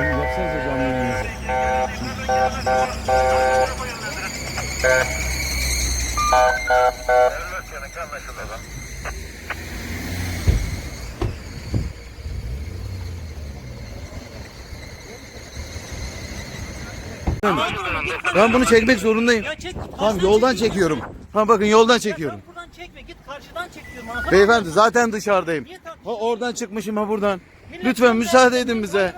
Yapsanıza canlı yayınınızı. Ben bunu çekmek zorundayım. Ya çek. Tamam yoldan çek. çekiyorum. Tamam bakın yoldan Ya çekiyorum. sen buradan çekme git karşıdan çek diyorum. anladın Beyefendi zaten dışarıdayım. Ha oradan çıkmışım ha buradan. Millet Lütfen müsaade de- edin bize.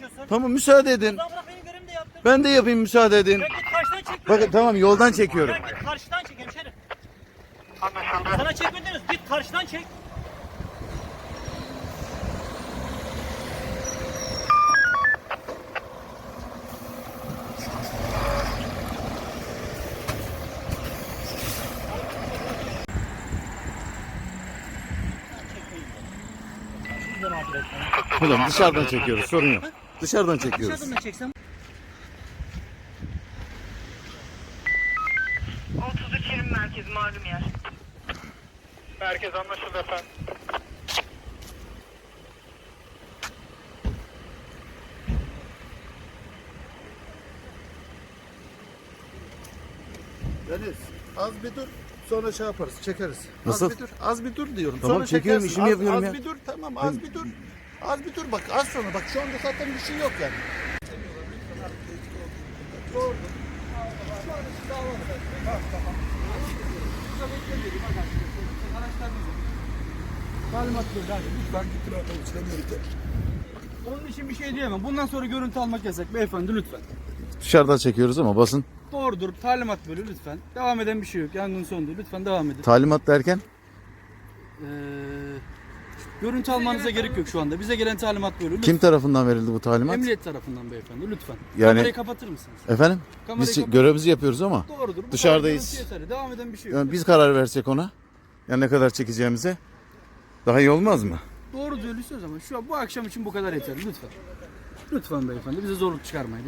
Tartışıyorsun? Tamam müsaade edin. Ulan bırak benim görevimi de. Ben de yapayım müsaade edin. Ya git karşıdan çek. Bakın tamam yoldan çekiyorum. Ya git karşıdan çek hemşerim. Sana çekme demiyoruz. Git karşıdan çek. Tamam dışarıdan çekiyoruz sorun yok. Dışarıdan çekiyoruz. Dışarıdan da çeksem. 33 Yerim Merkez malum yer. Merkez anlaşıldı efendim. Deniz az bir dur sonra şey yaparız çekeriz. Nasıl? Az bir dur az bir dur diyorum. Tamam, sonra çekiyorum, çekersin. işimi az, yapıyorum az ya. bir dur tamam az bir dur. Az bir dur bak az sonra bak şu anda zaten bir şey yok yani. Talimat lütfen gittin birlikte. Onun için bir şey diyemem. Bundan sonra görüntü almak yasak beyefendi lütfen. Dışarıdan çekiyoruz ama basın. Doğrudur talimat böyle lütfen. Devam eden bir şey yok. Yangın söndü. Lütfen devam edin. Talimat derken Ee, görüntü almanıza gerek yok şu anda. Bize gelen talimat böyle. Lütfen. kim tarafından verildi bu talimat? Emniyet tarafından beyefendi lütfen. Yani- Kamerayı kapatır mısınız? Efendim? Kamerayı Biz kapat- görevimizi yapıyoruz ama Doğrudur. Bu Dışarıdayız. Devam eden bir şey yok. yani biz karar versek ona. Yani ne kadar çekeceğimize daha iyi olmaz mı? Doğru söylüyorsunuz ama şu an bu akşam için bu kadar yeterli lütfen. Lütfen beyefendi bize zorluk çıkarmayın.